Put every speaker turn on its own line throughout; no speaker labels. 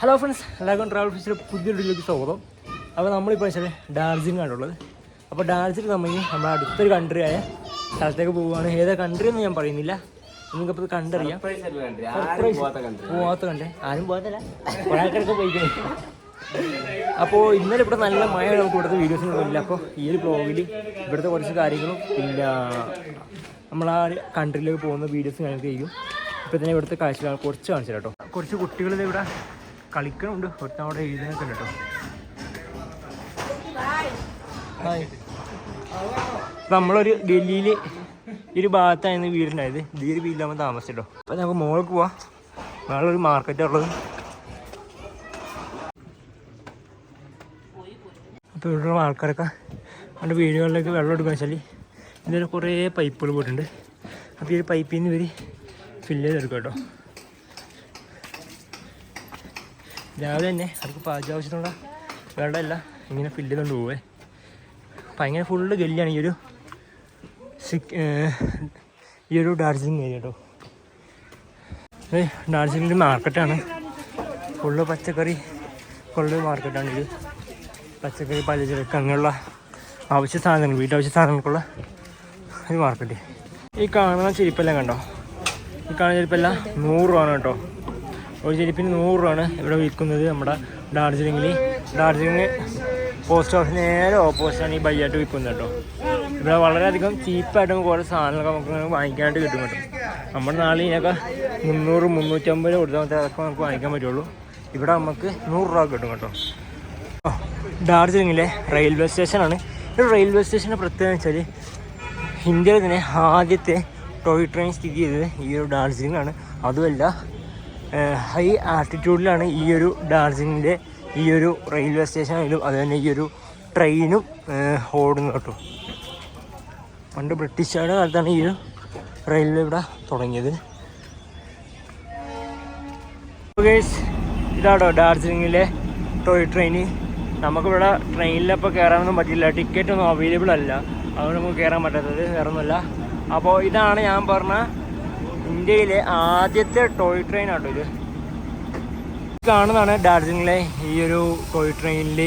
Hello friends എല്ലാവർക്കും travel ഫിഷിന്റെ പുതിയൊരു വീഡിയോയിലേക്ക് സ്വാഗതം. അപ്പോൾ നമ്മളിപ്പോൾ വെച്ചാൽ ഡാർജിലിംഗ് ആണുള്ളത് അപ്പോൾ ഡാർജിലിംഗ് നമ്മൾ നമ്മുടെ അടുത്തൊരു കൺട്രി ആയ സ്ഥലത്തേക്ക് പോവുകയാണ്. ഏതാ കൺട്രി എന്ന് ഞാൻ പറയുന്നില്ല. നിങ്ങൾക്കപ്പോൾ ഇത് കണ്ടറിയാം. പോവാത്ത കണ്ടേ ആരും പോകാത്തല്ല പോയിക്കണേ അപ്പോൾ ഇന്നലെ ഇവിടെ നല്ല മഴ നമുക്ക് ഇവിടുത്തെ വീഡിയോസൊന്നും ഇല്ല അപ്പോൾ ഈ ഒരു ബ്ലോഗിൽ ഇവിടുത്തെ കുറച്ച് കാര്യങ്ങളും പിന്നെ നമ്മൾ ആ കൺട്രിയിലേക്ക് പോകുന്ന വീഡിയോസ് ഞങ്ങൾക്ക് ചെയ്യും. ഇപ്പോൾ തന്നെ ഇവിടുത്തെ കാഴ്ചകൾ കുറച്ച് കാണിച്ചു കേട്ടോ. കുറച്ച് കുട്ടികൾ ഇവിടെ കളിക്കണമുണ്ട് ഒരുത്തൻ അവിടെ എഴുതാനൊക്കെ ഉണ്ട് കേട്ടോ നമ്മളൊരു ഡൽഹിയിൽ ഈ ഒരു ഭാഗത്തായിരുന്നു വീടുണ്ടായത്. ഈ ഒരു വീട്ടിലാകുമ്പോൾ താമസിച്ചിട്ടോ അപ്പം നമുക്ക് മോൾക്ക് പോവാം. നാളെ ഒരു മാർക്കറ്റ് ഉള്ളത്. അപ്പോൾ ഇവിടെയുള്ള ആൾക്കാരൊക്കെ അവന്റെ വീടുകളിലേക്ക് വെള്ളം എടുക്കുക വെച്ചാൽ ഇതിൽ കുറേ പൈപ്പുകൾ പോയിട്ടുണ്ട്. അപ്പോൾ ഈ ഒരു പൈപ്പിൽ നിന്ന് ഇവർ ഫില്ല് ചെയ്തെടുക്കും കേട്ടോ. രാവിലെ തന്നെ അവർക്ക് പാചക ആവശ്യത്തിനുള്ള വെള്ളമല്ല ഇങ്ങനെ ഫില്ല് ചെയ്തുകൊണ്ട് പോവേ. അപ്പം അങ്ങനെ ഫുള്ള് ഗല്ലിയാണ് ഈ ഒരു ഈ ഒരു ഡാർജിലിംഗ് ഏരിയ കേട്ടോ ഡാർജിലിംഗിൽ മാർക്കറ്റാണ്. ഫുള്ള് പച്ചക്കറി ഫുള്ള് മാർക്കറ്റാണ് ഇത്. പച്ചക്കറി പലചരക്ക് അങ്ങനെയുള്ള ആവശ്യ സാധനങ്ങൾ വീട്ടാവശ്യ സാധനങ്ങൾക്കുള്ള ഒരു മാർക്കറ്റ്. ഈ കാണുന്ന ചെരുപ്പെല്ലാം കണ്ടോ? ഈ കാണുന്ന ചെരുപ്പെല്ലാം നൂറ് രൂപയാണ് കേട്ടോ. ഒരു ചെരുപ്പിന് നൂറ് രൂപയാണ് ഇവിടെ വിൽക്കുന്നത് നമ്മുടെ ഡാർജിലിംഗിൽ ഡാർജിലിംഗ് പോസ്റ്റ് ഓഫീസ് നേരെ ഓപ്പോസിറ്റാണ് ഈ ബൈയായിട്ട് വിൽക്കുന്നത് കേട്ടോ. ഇവിടെ വളരെയധികം ചീപ്പായിട്ട് നമുക്ക് ഓരോ സാധനങ്ങളൊക്കെ നമുക്ക് വാങ്ങിക്കാനായിട്ട് കിട്ടും കേട്ടോ. നമ്മുടെ നാളെ ഇതിനൊക്കെ മുന്നൂറ് മുന്നൂറ്റമ്പത് കൊടുത്താൽ മാത്രമേ അതൊക്കെ നമുക്ക് വാങ്ങിക്കാൻ പറ്റുള്ളൂ. ഇവിടെ നമുക്ക് നൂറ് രൂപ കിട്ടും കേട്ടോ. ഓ, ഡാർജിലിംഗിലെ റെയിൽവേ സ്റ്റേഷനാണ്. ഈ റെയിൽവേ സ്റ്റേഷന്റെ പ്രത്യേകത വെച്ചാൽ ഇന്ത്യയിൽ തന്നെ ആദ്യത്തെ ടോയ് ട്രെയിൻ സ്ഥിതി ചെയ്തത് ഈ ഒരു ഡാർജിലിംഗ് ആണ് അതുമല്ല ഹൈ ആൾട്ടിറ്റ്യൂഡിലാണ് ഈ ഒരു ഡാർജിലിംഗിന്റെ ഈ ഒരു റെയിൽവേ സ്റ്റേഷനായാലും അതുതന്നെ ഈ ഒരു ട്രെയിനും ഓടുന്നത് കേട്ടോ. പണ്ട് ബ്രിട്ടീഷുകാരുടെ കാലത്താണ് ഈ ഒരു റെയിൽവേ ഇവിടെ തുടങ്ങിയത്. ഇതാണോ ഡാർജിലിംഗിലെ ടോയ് ട്രെയിന് നമുക്കിവിടെ ട്രെയിനിലപ്പോൾ കയറാനൊന്നും പറ്റില്ല. ടിക്കറ്റ് ഒന്നും അവൈലബിൾ അല്ല. അതുകൊണ്ട് നമുക്ക് കയറാൻ പറ്റാത്തത് വേറെ ഒന്നുമല്ല അപ്പോൾ ഇതാണ് ഞാൻ പറഞ്ഞ ഇന്ത്യയിലെ ആദ്യത്തെ ടോയ് ട്രെയിൻ ആട്ടോ ഇത്. കാണുന്നതാണ് ഡാർജിലിംഗിലെ ഈ ഒരു ടോയ് ട്രെയിനിൽ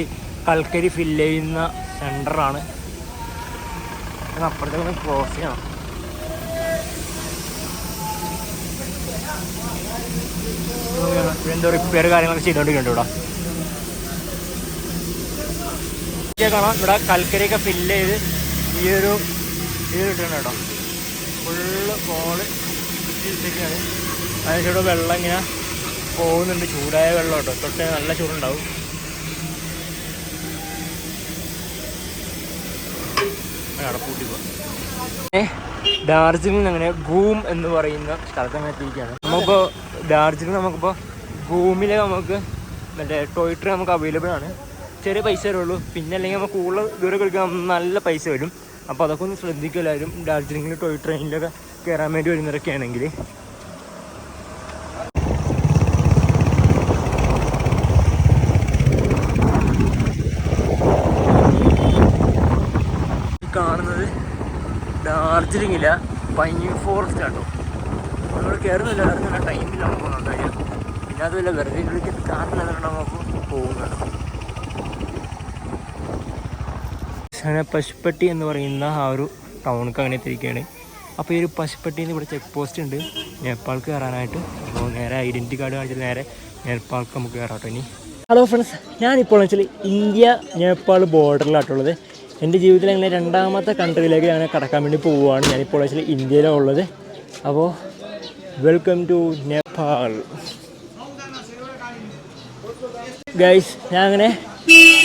കൽക്കരി ഫില്ല് ചെയ്യുന്ന സെന്ററാണ് അപ്പുറത്തേക്ക് ക്ലോസ് ചെയ്യണം. എന്തോ റിപ്പയർ കാര്യങ്ങളൊക്കെ ചെയ്തുകൊണ്ടിരിക്കുന്നുണ്ട് ഇവിടെ. കാണാം. ഇവിടെ കൽക്കരിയൊക്കെ ഫില്ല് ചെയ്ത് ഈ ഒരു ഇത് കിട്ടുന്നുണ്ട് കേട്ടോ. ഫുള്ള് കോൾ ഇട്ടിരിക്കുകയാണ് അതിനൂടെ വെള്ളം ഇങ്ങനെ പോകുന്നുണ്ട്. ചൂടായ വെള്ളം കേട്ടോ തൊട്ട് നല്ല ചൂടുണ്ടാവും. പോവാം. ഡാർജിലിംഗ് അങ്ങനെ ഗൂം എന്ന് പറയുന്ന സ്ഥലത്ത് അങ്ങനെ എത്തിയിരിക്കുകയാണ് നമുക്കിപ്പോൾ ഡാർജിലിംഗ് നമുക്കിപ്പോൾ ഗൂമിൽ നമുക്ക് മറ്റേ ടോയ് ട്രെയിൻ നമുക്ക് അവൈലബിൾ ആണ്. ചെറിയ പൈസ വരുള്ളൂ പിന്നെ അല്ലെങ്കിൽ നമുക്ക് കൂടുതൽ ദൂരം കളിക്കാൻ നല്ല പൈസ വരും. അപ്പോൾ അതൊക്കെ ഒന്ന് ശ്രദ്ധിക്കുക എല്ലാവരും. ഡാർജിലിംഗിൽ ടോയ് ട്രെയിനിലൊക്കെ കയറാൻ വേണ്ടി വരുന്നവരൊക്കെ ആണെങ്കിൽ ഈ കാണുന്നത് ഡാർജിലിംഗില്ല പൈൻ ഫോറസ്റ്റ് ആട്ടോ നമ്മൾ കയറുന്നില്ല ഇറങ്ങുന്ന നമുക്ക് പോകുന്നുണ്ടായി പിന്നെ അതുമല്ല വെറുതെ ഇവിടേക്ക് കാറിലാണ് നമുക്ക് പോകുന്നത് പശുപ്പട്ടി എന്ന് പറയുന്ന ആ ഒരു ടൗണിക്ക് അങ്ങനെ എത്തിയിരിക്കുകയാണ്. അപ്പോൾ ഈ ഒരു പശുപ്പട്ടിയിൽ ഇവിടെ ചെക്ക് പോസ്റ്റ് ഉണ്ട്. നേപ്പാൾക്ക് കയറാനായിട്ട്. അപ്പോൾ നേരെ ഐഡന്റി കാർഡ് കാണിച്ചിട്ട് നേരെ നേപ്പാൾക്ക് നമുക്ക് കയറാട്ടോ ഇനി. ഹലോ ഫ്രണ്ട്സ് ഞാനിപ്പോൾ വെച്ചാൽ ഇന്ത്യ നേപ്പാൾ ബോർഡറിലായിട്ടുള്ളത് എന്റെ ജീവിതത്തിൽ അങ്ങനെ രണ്ടാമത്തെ കൺട്രിയിലേക്ക് ഞാൻ കടക്കാൻ വേണ്ടി പോവുകയാണ്. ഞാനിപ്പോൾ വെച്ചാൽ ഇന്ത്യയിലാണ് ഉള്ളത് അപ്പോൾ വെൽക്കം ടു നേപ്പാൾ. ഗൈസ് ഞാൻ അങ്ങനെ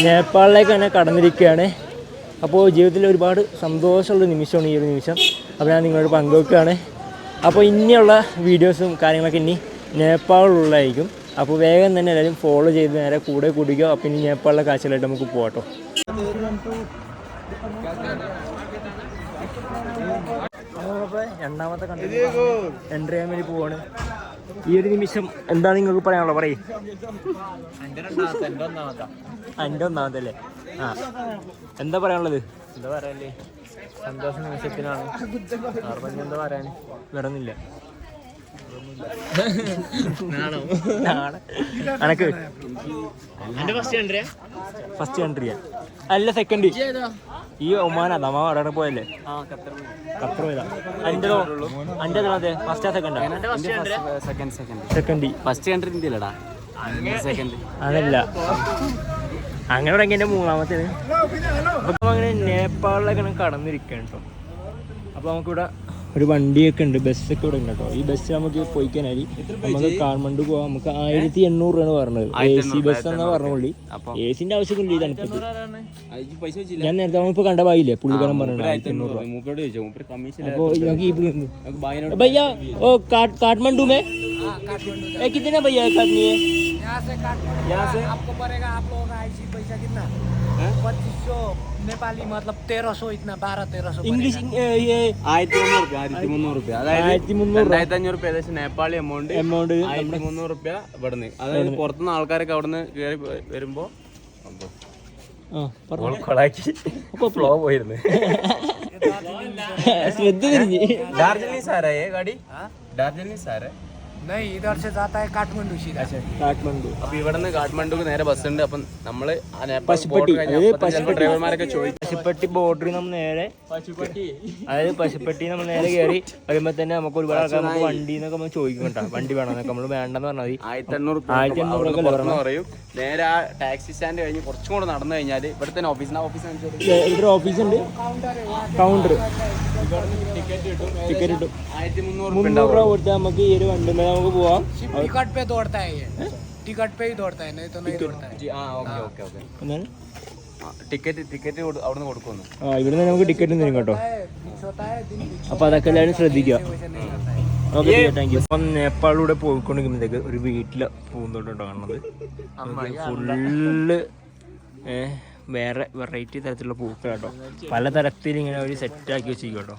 നേപ്പാളിലേക്ക് തന്നെ കടന്നിരിക്കുകയാണ്. അപ്പോൾ ജീവിതത്തിൽ ഒരുപാട് സന്തോഷമുള്ള നിമിഷമാണ് ഈ ഒരു നിമിഷം. അപ്പോൾ ഞാൻ നിങ്ങളോട് പങ്കുവെക്കുകയാണ്. അപ്പോൾ ഇനിയുള്ള വീഡിയോസും കാര്യങ്ങളൊക്കെ ഇനി നേപ്പാളിലുള്ളതായിരിക്കും. അപ്പോൾ വേഗം തന്നെ എല്ലാവരും ഫോളോ ചെയ്ത് നേരെ കൂടെ കൂടിക്കോ. അപ്പോൾ ഇനി നേപ്പാളിലെ കാഴ്ചകളായിട്ട് നമുക്ക് പോകട്ടോ എണ്ണാമത്തെ രണ്ടാമത്തെ കണ്ടു എന്റർ ചെയ്യാൻ വേണ്ടി പോവാണ്. ഈ ഒരു നിമിഷം എന്താ നിങ്ങൾക്ക് പറയാനുള്ളത്? പറയും. എന്റെ ഒന്നാമത്തെ അല്ലേ ആ. എന്താ പറയാനുള്ളത്?
എന്താ പറയല്ലേ സന്തോഷ നിമിഷത്തിനാണ്. എന്താ പറയാൻ
നാളെ അനക്ക്
ഫസ്റ്റ്
കൺട്രിയാ അല്ല സെക്കൻഡ് ഈ ഒമാനാ നമ്മ അവിടെ പോയല്ലേ? ഖത്തർ പോയതാ. അന്റെതോ അന്റെ അതെ ഫസ്റ്റാ സെക്കൻഡാ
സെക്കൻഡ് സെക്കൻഡ്
സെക്കൻഡ്
ഫസ്റ്റ് ഇന്ത്യയിലടാ.
അതല്ല. അങ്ങനെ തുടങ്ങി എന്റെ മൂന്നാമത്തേത് അപ്പൊ അങ്ങനെ നേപ്പാളിലൊക്കെ കടന്നിരിക്കണം കേട്ടോ. അപ്പോൾ നമുക്കിവിടെ ഒരു വണ്ടിയൊക്കെ ഉണ്ട് ബസ്സൊക്കെ ഇവിടെ ഉണ്ട് കേട്ടോ ഈ ബസ് നമുക്ക് പോയി കഴിഞ്ഞാൽ നമുക്ക് കാർമണ്ട് പോവാം നമുക്ക് ആയിരത്തി എണ്ണൂറ് രൂപയാണ് പറഞ്ഞത് എ സി ബസ് എന്നാ പറഞ്ഞ പുള്ളി എ സിന്റെ ആവശ്യമൊന്നുമില്ല ഈ തണുപ്പത്ത്
പൈസ വെച്ചില്ല
ഞാൻ നേരത്തെ നമ്മളിപ്പോ കണ്ട ബായില്ലേ പുള്ളിക്കാരൻ പറഞ്ഞത് ആയിരത്തി എണ്ണൂറ് രൂപ
മൂപ്പരോട് ചോദിച്ചോ മൂപ്പര് കമ്മീഷൻ
അപ്പോൾ നമുക്ക് ഈ
നമുക്ക് ബായിനോട്
भैया ओ काट काठमांडू में ए कितने भैया है काटनी है
यहाँ से काट
यहाँ से
आपको पड़ेगा आप लोगों का आईसी पैसा कितना पच्चीस सौ नेपाली मतलब तेरह सौ इतना बारह तेरह सौ
इंग्लिश ये
ആയിരത്തി മുന്നൂറ് റുപ്യ ആയിരത്തി മുന്നൂറ് റുപ്യ അതായത്
ആയിരത്തി മുന്നൂറ്
രണ്ടായിരത്തി അഞ്ഞൂറ് റുപ്യ ഏകദേശം നേപ്പാളി എമൗണ്ട്
എമൗണ്ട്
ആയിരത്തി മുന്നൂറ് റുപ്യ ഇവിടുന്ന് അതായത് പുറത്തുനിന്ന് ആൾക്കാരൊക്കെ അവിടുന്ന് കയറി വരുമ്പോ
ആ പറഞ്ഞു
കൊളാക്കി ഫ്ലോ പോയിരുന്നു
ശ്രദ്ധ തിരിഞ്ഞ്
ഡാർജിലിംഗ് സാരായേ ഗാഡി ഡാർജിലിംഗ് സാരേ
नहीं इधर से जाता है काठमांडू सीधा
കാഠ്മണ്ഡു
അപ്പൊ ഇവിടുന്ന് കാഠ്മണ്ഡുക്ക് നേരെ ബസ് ഉണ്ട് അപ്പം നമ്മള് ആ നേപ്പാൾ
പശുപ്പട്ടി,
border കഴിഞ്ഞ്
അതായത്
അപ്പുറത്ത് ചിലപ്പോ
പശുപ്പട്ടി.
ഡ്രൈവർമാരൊക്കെ ചോദിക്കും
പശുപ്പട്ടി ബോർഡറിൽ നമ്മൾ നേരെ അതായത് പശുപ്പട്ടി നമ്മൾ നേരെ കയറി വരുമ്പോ തന്നെ നമുക്ക് ഒരുപാട് ആൾക്കാർ നമുക്ക് വണ്ടി എന്നൊക്കെ നമ്മൾ ചോദിക്കും കേട്ടോ വണ്ടി വേണമെന്നൊക്കെ നമ്മൾ വേണ്ടെന്ന് പറഞ്ഞാൽ മതി
ആയിരത്തി എണ്ണൂറ്
ആയിരത്തി എണ്ണൂറ്
അവിടുന്ന്
രൂപ
പുറത്തുനിന്ന് പറയും നേരെ ആ ടാക്സി സ്റ്റാൻഡ് കഴിഞ്ഞ് കുറച്ചും കൂടെ നടന്നു കഴിഞ്ഞാൽ ഇവിടെ തന്നെ ഓഫീസിന് ഓഫീസ്
ഇവിടെ ഓഫീസ് ഉണ്ട് കൗണ്ടർ
ടിക്കറ്റ് കിട്ടും
ടിക്കറ്റ് കിട്ടും
ആയിരത്തി മുന്നൂറ്
മുന്നൂറ് രൂപ കൊടുത്താൽ നമുക്ക് ഈ ഒരു വണ്ടിമേ നമുക്ക് പോവാം
सिर्फ टिकट पे दौड़ता है ये टिकट पे ही दौड़ता है नहीं तो नहीं दौड़ता है
ആ ഓക്കെ ഓക്കെ ഓക്കെ
എന്താണ്
ടിക്കറ്റ് ടിക്കറ്റ് അവിടുന്ന് കൊടുക്കുന്നു
ആ ഇവിടുന്ന് നമുക്ക് ടിക്കറ്റ് തരും കേട്ടോ
फिक्स होता है दिन फिक्स
അപ്പൊ അതൊക്കെ എല്ലാവരും ശ്രദ്ധിക്കുക
वैसे नहीं करता है
ഓക്കെ താങ്ക് യു അപ്പം നേപ്പാളിലൂടെ പോയിക്കൊണ്ടിരിക്കുമ്പോഴത്തേക്ക് ഒരു വീട്ടിലെ പൂന്തോട്ടം കാണുന്നത് ഫുള്ള് വേറെ വെറൈറ്റി തരത്തിലുള്ള പൂക്കൾ കേട്ടോ പല തരത്തിൽ ഇങ്ങനെ ഒരു സെറ്റ് ആക്കി വെച്ചിരിക്കും കേട്ടോ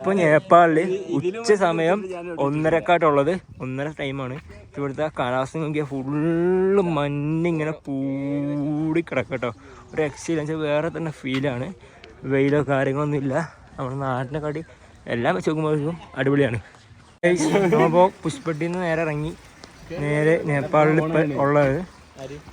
ഇപ്പൊ നേപ്പാളിൽ ഉച്ച സമയം ഒന്നരക്കാട്ടുള്ളത് ഒന്നര ടൈമാണ് ഇവിടുത്തെ കാലാവസ്ഥ നോക്കിയാൽ ഫുള്ള് മഞ്ഞിങ്ങനെ പൂടി കിടക്കട്ടോ. ഒരു എക്സ്പീരിയൻസ് വേറെ തന്നെ ഫീലാണ് വെയിലോ കാര്യങ്ങളൊന്നും ഇല്ല. നമ്മുടെ നാട്ടിനെക്കാട്ടി എല്ലാം വെച്ച് നോക്കുമ്പോഴും അടിപൊളിയാണ്. നിന്ന് നേരെ ഇറങ്ങി. നേരെ നേപ്പാളിൽ ഇപ്പം ഉള്ളത്.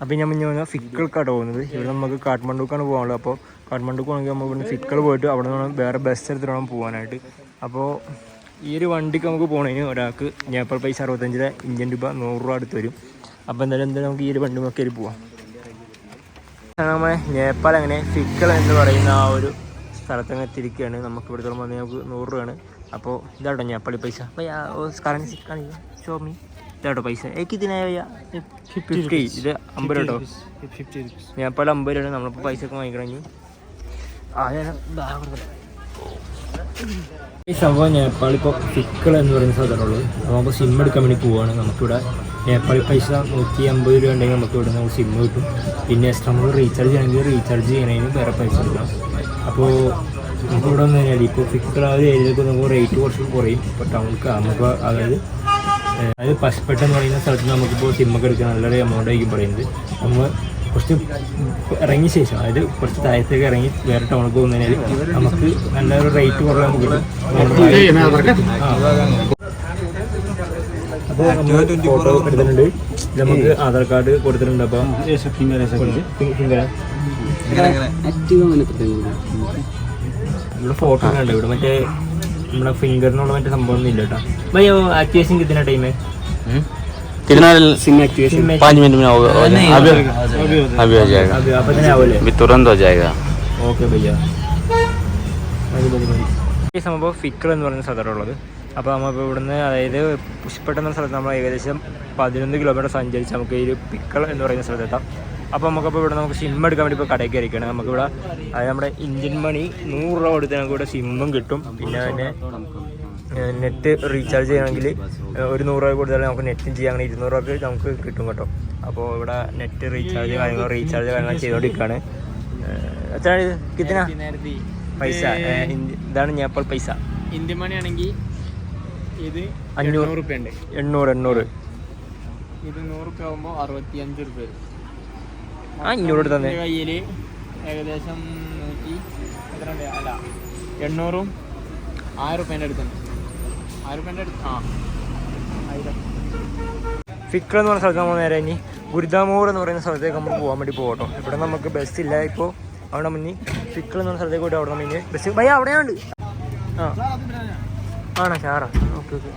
അപ്പം ഞാൻ പറഞ്ഞാൽ ഫിക്കിൾക്കാണ് പോകുന്നത്. ഇവിടെ നമുക്ക് കാഠ്മണ്ഡുക്കാണ് പോകാനുള്ളത്. അപ്പോൾ കാഠ്മണ്ഡുക്ക് പോകണമെങ്കിൽ നമ്മൾ ഇവിടുന്ന് ഫിക്കിൾ പോയിട്ട് അവിടെ നിന്ന് വേറെ ബസ് എടുത്തിട്ട് വേണം പോകാനായിട്ട്. അപ്പോൾ ഈ ഒരു വണ്ടിക്ക് നമുക്ക് പോകണതിന് ഒരാൾക്ക് നേപ്പാൾ പൈസ അറുപത്തഞ്ച് രൂപ ഇന്ത്യൻ രൂപ നൂറ് രൂപ അടുത്ത് വരും. അപ്പോൾ എന്തായാലും എന്തായാലും നമുക്ക് ഈ ഒരു വണ്ടി നോക്കി പോവാം. നമ്മളെ നേപ്പാൾ അങ്ങനെ സിക്കൾ എന്ന് പറയുന്ന ആ ഒരു സ്ഥലത്തങ്ങ് തിരിക്കുകയാണ് നമുക്ക് ഇവിടുത്തോളം വന്ന് നമുക്ക് നൂറ് രൂപയാണ്. അപ്പോൾ ഇതാട്ടോ നേപ്പാളി പൈസ. അപ്പോൾ കറൻസി കാണിക്കുക ഷോമി ഇതാട്ടോ പൈസ. എനിക്ക് ഇതിനായ ഫിഫ്റ്റി ഇത് അമ്പത് രൂപ ഞാൻ ഇപ്പോൾ അമ്പത് രൂപയാണ് നമ്മളിപ്പോൾ പൈസ ഒക്കെ വാങ്ങിക്കണമെങ്കിൽ ആ ഞാൻ. ഈ സംഭവം നേപ്പാളിപ്പോൾ ഫിക്കൾ എന്ന് പറയുന്ന സാധനമുള്ളൂ. നമുക്ക് സിം എടുക്കാൻ വേണ്ടി പോവുകയാണ് നമുക്കിവിടെ നേപ്പാളി പൈസ നൂറ്റി അമ്പത് രൂപ ഉണ്ടെങ്കിൽ നമുക്ക് ഇവിടെ നമുക്ക് സിം കിട്ടും. പിന്നെ എക്സ്ട്രാ നമ്മൾ റീചാർജ് ചെയ്യണമെങ്കിൽ റീചാർജ് ചെയ്യണതിന് വേറെ പൈസ എടുക്കണം അപ്പോൾ നമുക്ക് ഇവിടെ വന്നു കഴിഞ്ഞാൽ ഇപ്പോൾ ഫിക്കിൾ ആ ഒരു ഏരിയയിലൊക്കെ നമുക്ക് റേറ്റ് കുറച്ച് കുറയും. ഇപ്പോൾ ടൗണിക്ക് നമുക്ക് അതായത് അതായത് പശുപ്പെട്ട എന്ന് പറയുന്ന സ്ഥലത്ത് നമുക്കിപ്പോൾ സിമ്മൊക്കെ എടുക്കാൻ നല്ലൊരു എമൗണ്ട് ആയിരിക്കും പറയുന്നത്. നമ്മൾ കുറച്ച് ഇറങ്ങിയ ശേഷം അതായത് കുറച്ച് താഴത്തേക്ക് ഇറങ്ങി വേറെ ടൗണിൽ പോകുന്നതിനാൽ നമുക്ക് നല്ലൊരു റേറ്റ് കുറവ് നമുക്ക് കിട്ടും. അപ്പോൾ ഫോട്ടോ എടുത്തിട്ടുണ്ട്. നമുക്ക് ആധാർ കാർഡ് കൊടുത്തിട്ടുണ്ട്. അപ്പം ഇവിടെ ഫോട്ടോ ഉണ്ട് ഇവിടെ മറ്റേ നമ്മുടെ ഫിംഗറിനുള്ള മറ്റേ സംഭവം ഒന്നും ഇല്ല കേട്ടോ ഭയ്യോ ആക്ടിവേഷൻ കിട്ടുന്ന ടൈം
कितना सिम एक्टिवेशन
सिम
पाँच मिनट में होगा अभी अभी हो जाएगा
അത് അപ്പം തന്നെ ആവൂലേ
अभी तुरंत हो जाएगा
ഓക്കെ ഭയ്യ മതി മതി മതി ഈ സംഭവം ഫിക്കർ എന്ന് പറയുന്ന സ്ഥലത്തുള്ളത് അപ്പോൾ നമ്മളിപ്പോൾ ഇവിടുന്ന് അതായത് പുഷ്പട്ട എന്ന സ്ഥലത്ത് നമ്മൾ ഏകദേശം പതിനൊന്ന് കിലോമീറ്റർ സഞ്ചരിച്ച് നമുക്ക് ഈ ഒരു പിക്കൾ എന്ന് പറയുന്ന സ്ഥലത്തെത്താം അപ്പോൾ നമുക്കപ്പോൾ ഇവിടെ നമുക്ക് സിം എടുക്കാൻ വേണ്ടി ഇപ്പോൾ കടയിൽ കയറിയിരിക്കുകയാണ്. നമുക്കിവിടെ അതായത് നമ്മുടെ ഇന്ത്യൻ മണി നൂറ് രൂപ കൊടുത്ത് നമുക്ക് ഇവിടെ സിമ്മും കിട്ടും. പിന്നെ അതിന്റെ നെറ്റ് റീചാർജ് ചെയ്യണമെങ്കിൽ ഒരു നൂറ് രൂപ കൊടുത്താൽ നമുക്ക് നെറ്റും ചെയ്യാം. അങ്ങനെ ഇരുന്നൂറ് രൂപ നമുക്ക് കിട്ടും കേട്ടോ. അപ്പോൾ ഇവിടെ നെറ്റ് റീചാർജ് കാര്യങ്ങൾ റീചാർജ് കാര്യങ്ങൾ ചെയ്തുകൊണ്ടിരിക്കുകയാണ് എത്രയാണ് ഇത് കിത്തന? പൈസ ഇതാണ് ഞാൻ ഇതാണ് നേപ്പാൾ പൈസ.
ഇന്ത്യൻ മണി ആണെങ്കിൽ ഇത്
അഞ്ഞൂറ് എണ്ണൂറ് എണ്ണൂറ്
ഇത് നൂറ് ആകുമ്പോൾ അറുപത്തി അഞ്ച് രൂപ
ആ തന്നെ.
കയ്യിൽ ഏകദേശം നൂറ്റി അല്ല എണ്ണൂറും ആയിരം റുപ്യേന്റെ അടുത്തുണ്ട്.
ആയിരം അടുത്ത് ആ
ഫിക്ര എന്ന് പറഞ്ഞ സ്ഥലത്ത് നമ്മൾ നേരെ ഇനി ഗുരുദാമൂർ എന്ന് പറയുന്ന സ്ഥലത്തേക്ക് നമ്മൾ പോകാൻ വേണ്ടി പോകട്ടോ ഇവിടെ നമുക്ക് ബസ് ഇല്ല ഇപ്പോൾ അവിടെ മുന്നിൽ ഫിക്ര എന്ന് പറഞ്ഞ സ്ഥലത്തേക്ക് പോയിട്ട് അവിടെ നമ്മൾ ഇനി ബസ് ഭയ അവിടെയുണ്ട് ആ. ആണോ? ചാറാ. Okay okay.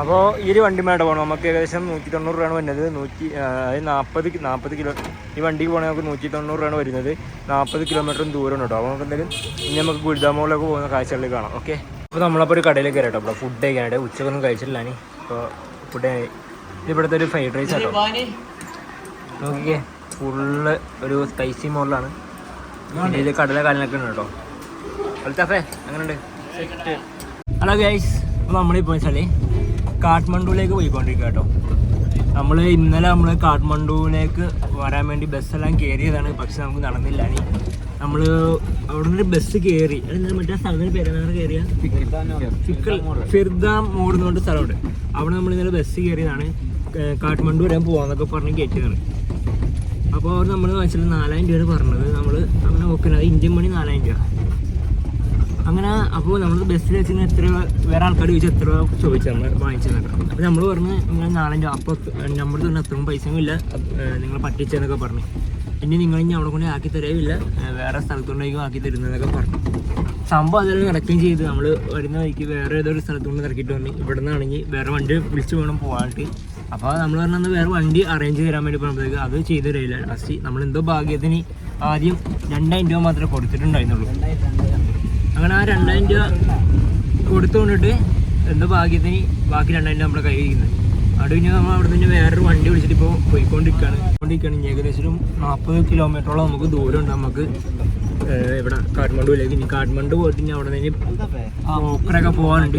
അപ്പോൾ ഈ ഒരു വണ്ടി മേടെ പോകണം നമുക്ക് ഏകദേശം നൂറ്റി തൊണ്ണൂറ് രൂപയാണ് വരുന്നത്. നൂറ്റി അതായത് നാൽപ്പത് നാൽപ്പത് കിലോ ഈ വണ്ടിക്ക് പോകണമെങ്കിൽ നമുക്ക് നൂറ്റി തൊണ്ണൂറ് രൂപയാണ് വരുന്നത്. നാൽപ്പത് കിലോമീറ്ററും ദൂരം കേട്ടോ. അപ്പോൾ നമുക്ക് എന്തായാലും ഇനി നമുക്ക് ഗുരുദാമൂറിലേക്ക് പോകുന്ന കാഴ്ചകളിൽ കാണാം. ഓക്കെ അപ്പോൾ നമ്മളപ്പോൾ ഒരു കടയിലേക്ക് കയറട്ടോ അപ്പോൾ ഫുഡ് കഴിക്കാനായിട്ട് ഉച്ചക്കൊന്നും കഴിച്ചിട്ടില്ല ഞാൻ ഇപ്പോൾ ഫുഡ് ഇവിടുത്തെ ഒരു ഫ്രൈഡ് റൈസ് ആട്ടോ. നോക്കിക്കേ. ഫുള്ള് ഒരു സ്പൈസി മോളിലാണ്. ഇതിൽ കടല കാലിനൊക്കെ ഉണ്ട് കേട്ടോ. അങ്ങനെ അങ്ങനെയുണ്ട് ഹലോ ഗൈസ് അപ്പോൾ നമ്മളിപ്പോൾ വെച്ചാൽ കാഠ്മണ്ഡുവിലേക്ക് പോയിക്കൊണ്ടിരിക്കുക കേട്ടോ. നമ്മൾ ഇന്നലെ നമ്മൾ കാഠ്മണ്ഡുവിലേക്ക് വരാൻ വേണ്ടി ബസ്സെല്ലാം കയറിയതാണ്. പക്ഷെ നമുക്ക് നടന്നില്ല. ഇനി നമ്മൾ അവിടെ നിന്ന് ബസ് കയറി മറ്റേ സ്ഥലത്തിന് പേരെന്താണ് കയറിയ? ഫിക്കൽ ഫിർദാം മോഡ് പറഞ്ഞ സ്ഥലമുണ്ട്. അവിടെ നമ്മൾ ഇന്നലെ ബസ് കയറിയതാണ്. കാഠ്മണ്ഡു വരാൻ പോകാന്നൊക്കെ പറഞ്ഞ് കയറ്റിയതാണ്. അപ്പോൾ അവർ നമ്മൾ വെച്ചാൽ നാലായിരം രൂപയാണ് പറഞ്ഞത്. നമ്മൾ അങ്ങനെ നോക്കുന്നത് ഇന്ത്യൻ മണി നാലായിരം രൂപ. അങ്ങനെ അപ്പോൾ നമ്മൾ ബസ്സിൽ വെച്ച് എത്ര വേറെ ആൾക്കാർ ചോദിച്ചാൽ എത്ര ചോദിച്ചു നമ്മൾ വാങ്ങിച്ചത് അപ്പോൾ നമ്മൾ പറഞ്ഞു നിങ്ങൾ നാലഞ്ച് അപ്പോൾ നമ്മൾ തന്നെ അത്രയും പൈസയും ഇല്ല. നിങ്ങൾ പറ്റിച്ചെന്നൊക്കെ പറഞ്ഞു. ഇനി നിങ്ങൾ ഇനി അവിടെ കൊണ്ട് ആക്കി തരവില്ല വേറെ സ്ഥലത്തുകൊണ്ടേക്കും ആക്കി തരുന്നതൊക്കെ പറഞ്ഞു. സംഭവം അതെല്ലാം നടക്കുകയും ചെയ്ത്. നമ്മൾ വരുന്ന വഴിക്ക് വേറെ ഏതൊരു സ്ഥലത്തുകൊണ്ട് ഇറക്കിയിട്ട് പറഞ്ഞു ഇവിടെ നിന്നാണെങ്കിൽ വേറെ വണ്ടി വിളിച്ച് വേണം പോകാനായിട്ട് അപ്പോൾ നമ്മൾ പറഞ്ഞാൽ വേറെ വണ്ടി അറേഞ്ച് ചെയ്ത് തരാൻ വേണ്ടി പറഞ്ഞപ്പോഴത്തേക്ക് അത് ചെയ്തു തരില്ല ലാസ്റ്റ് നമ്മൾ എന്തോ ഭാഗ്യത്തിന് ആദ്യം രണ്ടായിരം രൂപ മാത്രമേ കൊടുത്തിട്ടുണ്ടായിരുന്നുള്ളൂ. അങ്ങനെ ആ രണ്ടായിരം രൂപ കൊടുത്തുകൊണ്ടിട്ട് എന്തോ ഭാഗ്യത്തിന് ബാക്കി രണ്ടായിരം രൂപ നമ്മുടെ കയ്യിൽ ഇരിക്കുന്നത് അവിടെ പിന്നെ നമ്മൾ അവിടെ നിന്ന് വേറൊരു വണ്ടി വിളിച്ചിട്ട് ഇപ്പോൾ പോയിക്കൊണ്ടിരിക്കുകയാണ് പോയിക്കൊണ്ടിരിക്കുകയാണ് ഏകദേശം ഒരു നാൽപ്പത് കിലോമീറ്ററോളം നമുക്ക് ദൂരമുണ്ട് നമുക്ക് ഏഹ്, ഇവിടെ കാഠ്മണ്ഡുവിലേക്ക്. ഇനി കാഠ്മണ്ഡു പോയിട്ട് ഇനി അവിടെ നിന്ന് ഓക്കറൊക്കെ പോകാനുണ്ട്